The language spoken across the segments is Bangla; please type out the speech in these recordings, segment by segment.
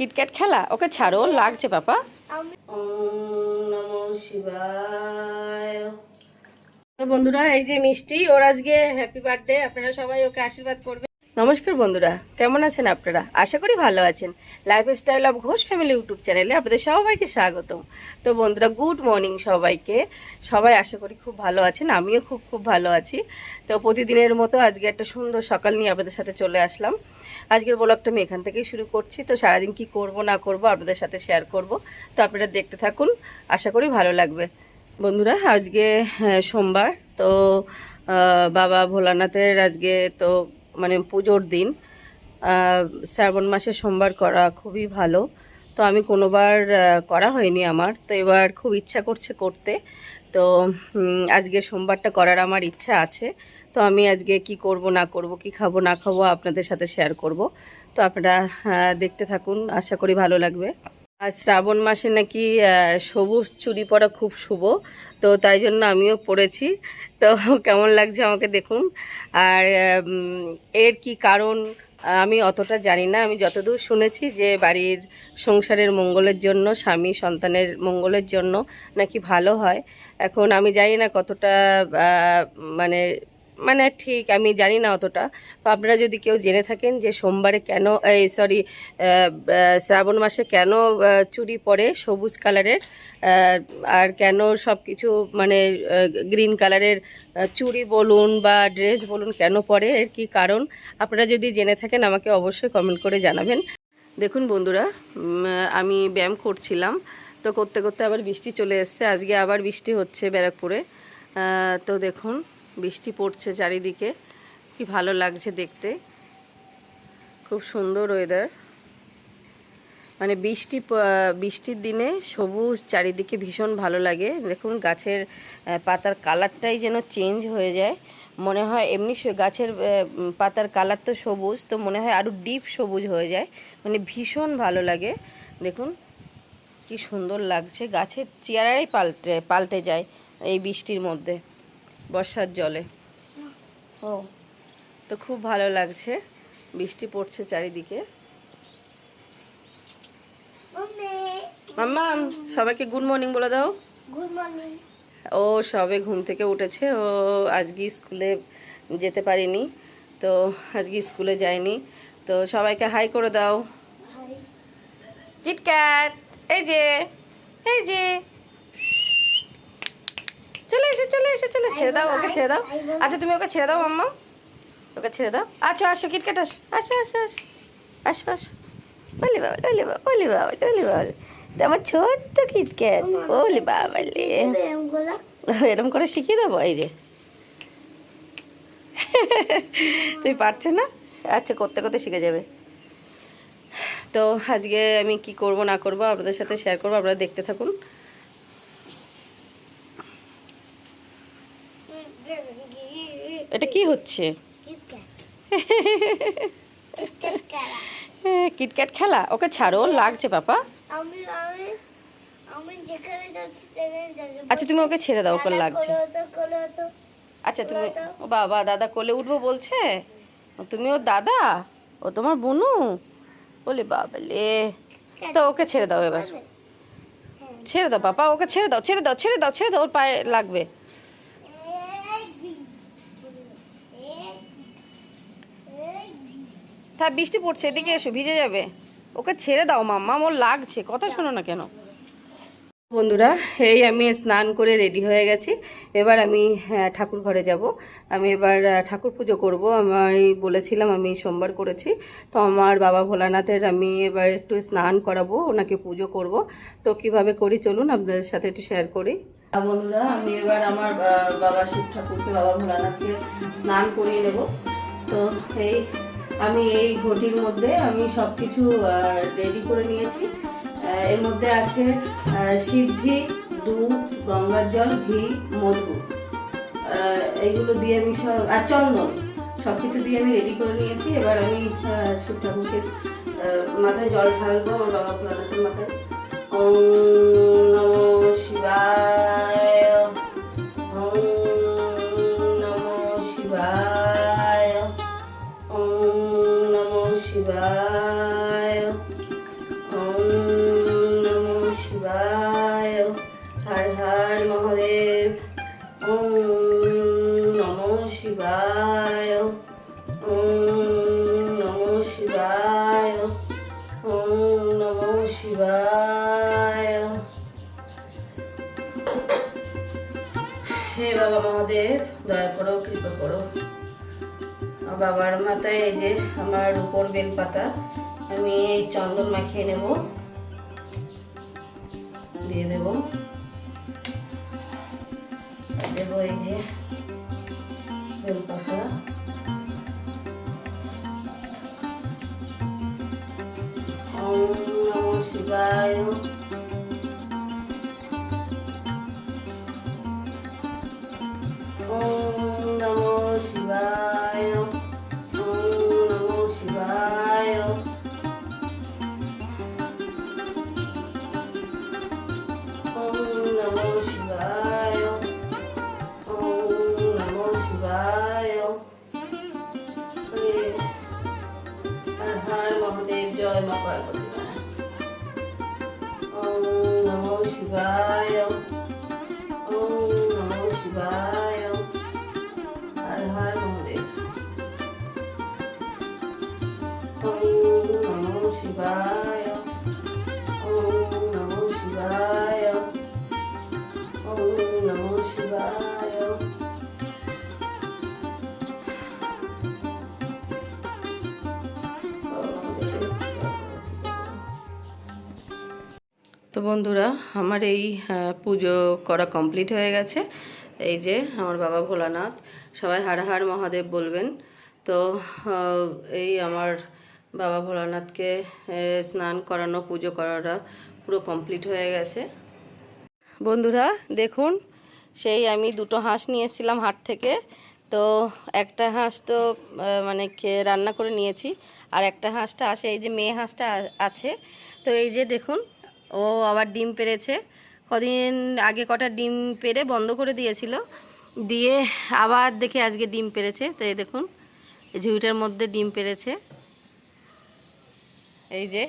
কিটক্যাট খেলা? ওকে ছাড়ো, লাগছে পাপা। বন্ধুরা, এই যে মিষ্টি, ওর আজকে হ্যাপি বার্থডে আপনারা সবাই ওকে আশীর্বাদ করবেন। নমস্কার বন্ধুরা, কেমন আছেন আপনারা? আশা করি ভালো আছেন। Life style of Ghosh family YouTube চ্যানেলে আপনাদের সবাইকে স্বাগতম। তো বন্ধুরা গুড মর্নিং সবাইকে। সবাই আশা করি খুব ভালো আছেন, আমিও খুব খুব ভালো আছি। তো প্রতিদিনের মতো আজকে একটা সুন্দর সকাল নিয়ে আপনাদের সাথে চলে আসলাম। আজকের ব্লগটা আমি এখান থেকেই শুরু করছি। তো সারাদিন কি করব, না করব আপনাদের সাথে শেয়ার করব। তো আপনারা দেখতে থাকুন, আশা করি ভালো লাগবে। বন্ধুরা, আজকে সোমবার। তো বাবা ভোলানাথের আজকে তো মানে পুজোর দিন শ্রাবণ মাসে সোমবার করা খুবই ভালো। তো আমি কোনোবার করা হয়নি আমার। তো এবার খুব ইচ্ছা করছে করতে। তো আজকে সোমবারটা করার আমার ইচ্ছা আছে। তো আমি আজকে কি করব, না করব, কি খাব, না খাব আপনাদের সাথে শেয়ার করব। তো আপনারা দেখতে থাকুন। আশা করি ভালো লাগবে। আর শ্রাবণ মাসে নাকি সবুজ চুরি পরা খুব শুভ, তো তাই জন্য আমিও পরেছি তো কেমন লাগছে আমাকে দেখুন। আর এর কি কারণ আমি অতটা জানি না। আমি যতদূর শুনেছি যে বাড়ির সংসারের মঙ্গলের জন্য, স্বামী সন্তানের মঙ্গলের জন্য নাকি ভালো হয়। এখন আমি জানি না কতটা মানে মানে ঠিক, আমি জানি না অতটা। তো আপনারা যদি কেউ জেনে থাকেন যে সোমবারে কেন, এই সরি শ্রাবণ মাসে কেন চুরি পরে সবুজ কালারের আর কেন সব কিছু মানে গ্রিন কালারের চুড়ি বলুন বা ড্রেস বলুন কেন পরে এর কি কারণ? আপনারা যদি জেনে থাকেন আমাকে অবশ্যই কমেন্ট করে জানাবেন। দেখুন বন্ধুরা আমি ব্যায়াম করছিলাম, তো করতে করতে আবার বৃষ্টি চলে এসছে। আজকে আবার বৃষ্টি হচ্ছে ব্যারাকপুরে। তো দেখুন বৃষ্টি পড়ছে চারিদিকে। কি ভালো লাগছে দেখতে। খুব সুন্দর ওয়েদার মানে বৃষ্টি বৃষ্টির দিনে সবুজ চারিদিকে ভীষণ ভালো লাগে। দেখুন গাছের পাতার কালারটাই যেন চেঞ্জ হয়ে যায়। মনে হয় এমনি গাছের পাতার কালার তো সবুজ, তো মনে হয় আরও ডিপ সবুজ হয়ে যায়। মানে ভীষণ ভালো লাগে। দেখুন, কি সুন্দর লাগছে। গাছের চেয়ারাই পাল্টে পাল্টে যায় এই বৃষ্টির মধ্যে। বর্ষার জলে। ও। তো খুব ভালো লাগছে। বৃষ্টি পড়ছে চারিদিকে। মাম্মি। সবাইকে গুড মর্নিং বলে দাও। Good morning. ও সবে ঘুম থেকে উঠেছে। ও আজকে স্কুলে যেতে পারিনি। তো আজকে স্কুলে যায়নি। তো সবাইকে হাই করে দাও। কিটক্যাট এই যে এই যে। চলে এসে চলে এসে চলে ছেড়ে দাও ওকে ছেড়ে দাও। আচ্ছা তুমি ওকে ছেড়ে দাও মাম্মা ওকে ছেড়ে দাও। আচ্ছা আসো কিটক্যাট আসো। আসো আসো আসো। আসো আসো। ওলি বাবা ওলি বাবা ওলি বাবা ওলি বাবা। তো আমার ছোট্ট কিটক্যাট ওলি বাবা এরকম করে শিখিয়ে দেবো এই যে। তুমি পারছ না? আচ্ছা করতে করতে শিখে যাবে। তো আজকে আমি কি করব না করব আপনাদের সাথে শেয়ার করব আপনারা দেখতে থাকুন। এটা কি হচ্ছে? কিটক্যাট। খেলা? ওকে ছাড়ো লাগছে পাপা। আচ্ছা তুমি ওকে ছেড়ে দাও ওকে লাগছে। আচ্ছা তুমি ও বাবা দাদা কোলে উঠবো বলছে? তুমি ওর দাদা? ও তোমার বুনু? বলে বাবা লে। তো ওকে ছেড়ে দাও এবার। ছেড়ে দাও বাবা ওকে ছেড়ে দাও ছেড়ে দাও ছেড়ে দাও ছেড়ে দাও ওর পায়ে লাগবে। তা বৃষ্টি পড়ছে এদিকে এসো ভিজে যাবে। ওকে ছেড়ে দাও মাম্মা ওর লাগছে। কথা শোনো না কেন। বন্ধুরা এই আমি স্নান করে রেডি হয়ে গেছি। এবার আমি হ্যাঁ, ঠাকুর ঘরে যাব। আমি এবার ঠাকুর পুজো করব। আমি বলেছিলাম আমি সোমবার করেছি। তো আমার বাবা ভোলানাথের আমি এবার একটু স্নান করাবো ওনাকে পুজো করব। তো কীভাবে করি চলুন আপনাদের সাথে একটু শেয়ার করি। বন্ধুরা আমি এবার আমার বাবা শিব ঠাকুরকে বাবা ভোলানাথকে স্নান করিয়ে নেব তো এই আমি এই ঘটির মধ্যে আমি সব কিছু রেডি করে নিয়েছি। এর মধ্যে আছে সিদ্ধি, দুধ, গঙ্গার জল, ঘি, মধু। এইগুলো দিয়ে আমি সব, আর চন্দন সব কিছু দিয়ে আমি রেডি করে নিয়েছি। এবার আমি শিব ঠাকুরকে মাথায় জল ঢালবো, আমার বাবা ভোলানাথের মাথায়। ওম নমো শিবায়। শিবায় হর হর মহাদেব। ওম নমো শিবায়। ওম শিবায়। ওম শিবায়। হে বাবা মহাদেব, দয়া করো, কৃপা করো। বাবার মাথায় এই যে আমার উপর বেলপাতা, আমি এই চন্দন মাখিয়ে নেব। দিয়ে দেব। দেবো এই যে বেলপাতা ওম নম শিবায় হর মহাদেব জয় মা পার্বতী। ওম নমঃ শিবায়। ওম নমঃ শিবায়। হর শিবায়। তো বন্ধুরা, আমার এই পুজো করা কমপ্লিট হয়ে গেছে। এই যে আমার বাবা ভোলানাথ, সবাই হাড় মহাদেব বলবেন। তো এই আমার বাবা ভোলানাথকে স্নান করানো, পুজো করাটা পুরো কমপ্লিট হয়ে গেছে। বন্ধুরা, দেখুন, সেই আমি দুটো হাঁস নিয়ে এসেছিলাম হাট থেকে। তো, একটা হাঁস তো মানে খেয়ে রান্না করে নিয়েছি, আর একটা হাঁসটা আসে, এই যে মেয়ে হাঁসটা আছে। তো এই যে দেখুন ও আবার ডিম পেরেছে কদিন আগে কটা ডিম পেরে বন্ধ করে দিয়েছিল। দিয়ে আবার দেখে আজকে ডিম পেরেছে তো এই দেখুন ঝুড়িটার মধ্যে ডিম পেড়েছে। এই যে,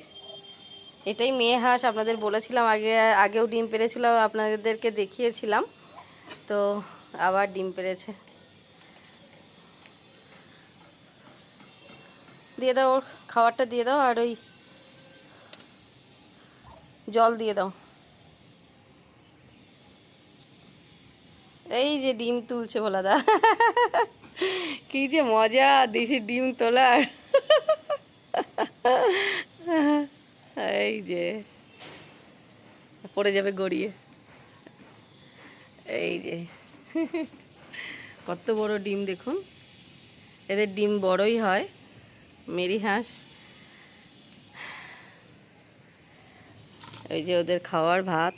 এটাই মেয়ে হাঁস, আপনাদের বলেছিলাম আগে, আগেও ডিম পেড়েছিল, আপনাদেরকে দেখিয়েছিলাম। তো আবার ডিম পেরেছে দিয়ে দাও, ওর খাবারটা দিয়ে দাও, আর ওই জল দিয়ে দাও। এই যে ডিম তুলছে ভোলাদা কি যে মজা, দেশি ডিম তোলার। এই যে। পড়ে যাবে গড়িয়ে। এই যে। কত বড় ডিম দেখুন। এদের ডিম বড়ই হয়। মেরি হাঁস। ওই যে ওদের খাওয়ার ভাত।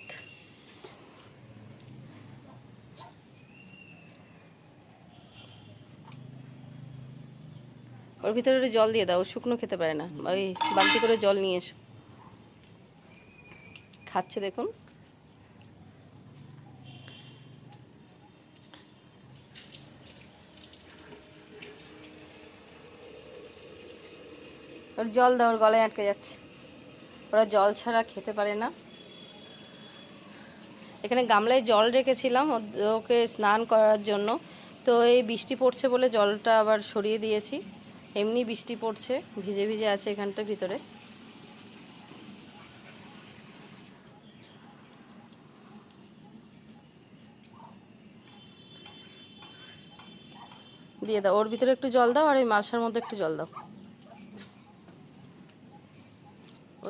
ওর ভিতরে জল দিয়ে দাও শুকনো খেতে পারে না। ওই বালতি করে জল নিয়ে এসো। খাচ্ছে দেখুন। ওর জল দাও, ওর গলায় আটকে যাচ্ছে। ওরা জল ছাড়া খেতে পারে না। এখানে গামলায় জল রেখেছিলাম ওকে স্নান করার জন্য। তো এই বৃষ্টি পড়ছে বলে জলটা আবার সরিয়ে দিয়েছি। এমনি বৃষ্টি পড়ছে, ভিজে ভিজে আছে এখানটা ভিতরে। দিয়ে দাও, ওর ভিতরে একটু জল দাও আর ওই মালসার মধ্যে একটু জল দাও।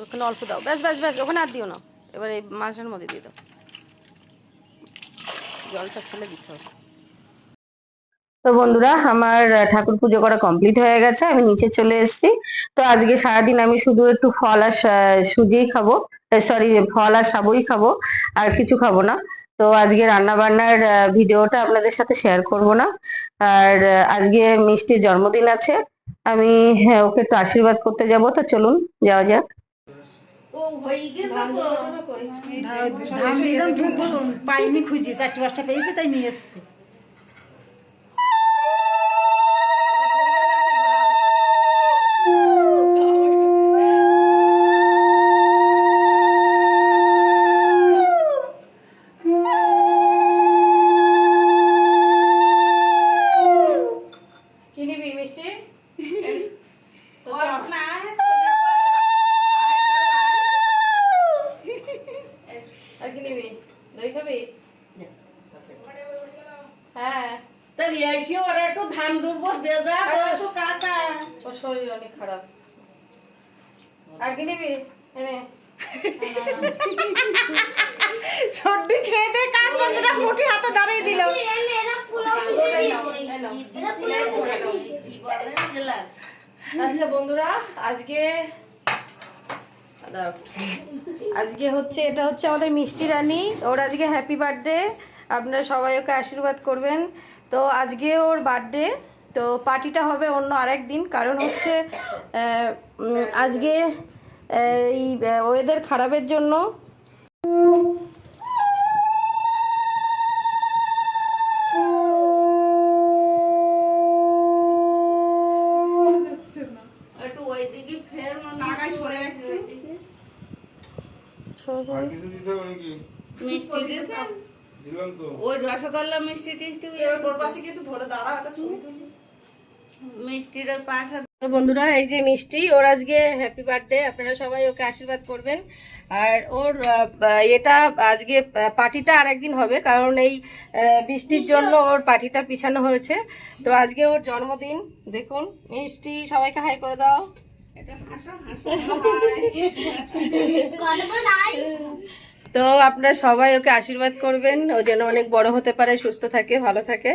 ওখানে অল্প দাও। ব্যাস ব্যাস ব্যাস ওখানে আর দিও না। এবার এই মালসার মধ্যে দিয়ে দাও। জলটা ফেলে দিতে হবে। তো বন্ধুরা আমার ঠাকুর পুজো করা কমপ্লিট হয়ে গেছে। আমি নিচে চলে এসেছি। তো আজকে সারাদিন আমি শুধু একটু ফল আর সুজিই খাব। সরি ফল আর সাবুই খাব আর কিছু খাব না। তো আজকে রান্না বান্নার ভিডিওটা আপনাদের সাথে শেয়ার করব না। আর আজকে মিষ্টির জন্মদিন আছে। আমি হ্যাঁ, ওকে একটু আশীর্বাদ করতে যাব। তো চলুন যাওয়া যাক। ধান পাইনি খুঁজি চারটে পাঁচটা পেয়েছি তাই নিয়ে এসছি কি নিবি মিষ্টি আর কি নিবি দই খাবি খারাপ আর কি নিবি এনে সর্দি খেয়ে দিয়ে কাজ বন্ধুরা মুঠি হাতে দাঁড়িয়ে দিল এনে এরা পোলাও খেয়ে এই দিবে। নাও, এই নাও। এরা পোলাও খেয়ে দিবে। আচ্ছা বন্ধুরা, আজকে আজকে হচ্ছে, এটা হচ্ছে আমাদের মিষ্টি রানী। ওর আজকে হ্যাপি বার্থডে আপনারা সবাই ওকে আশীর্বাদ করবেন। তো আজকে ওর বার্থডে তো পার্টিটা হবে অন্য আরেক দিন। কারণ হচ্ছে আজকে এই ওয়েদার খারাপের জন্য আর কিছু দিতে হবে নাকি? মিষ্টি দিয়েছেন দিলাম তো। ওই রসগোল্লা মিষ্টি টিষ্টি মিষ্টির ওই তো বন্ধুরা এই যে মিষ্টি ওর আজকে হ্যাপি বার্থডে আপনারা সবাই ওকে আশীর্বাদ করবেন। আর ওর এটা আজকে পার্টিটা আর একদিন হবে কারণ এই বৃষ্টির জন্য ওর পার্টিটা পিছানো হয়েছে। তো আজকে ওর জন্মদিন দেখুন মিষ্টি সবাইকে হাই করে দাও। তো আপনারা সবাই ওকে আশীর্বাদ করবেন ও যেন অনেক বড় হতে পারে সুস্থ থাকে ভালো থাকে।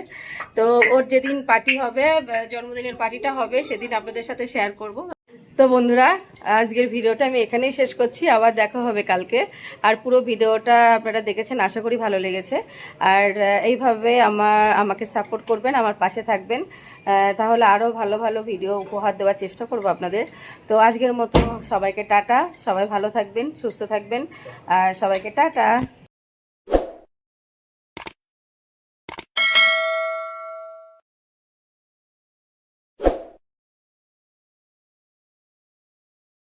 তো ওর যেদিন পার্টি হবে জন্মদিনের পার্টিটা হবে সেদিন আপনাদের সাথে শেয়ার করব। তো বন্ধুরা, আজকের ভিডিওটা আমি এখানেই শেষ করছি। আবার দেখা হবে কালকে। আর পুরো ভিডিওটা আপনারা দেখেছেন, আশা করি ভালো লেগেছে। আর এইভাবে আমার, আমাকে সাপোর্ট করবেন, আমার পাশে থাকবেন। তাহলে আরও ভালো ভালো ভিডিও উপহার দেওয়ার চেষ্টা করব আপনাদের। তো আজকের মতো সবাইকে টাটা। সবাই ভালো থাকবেন, সুস্থ থাকবেন। আর সবাইকে টাটা।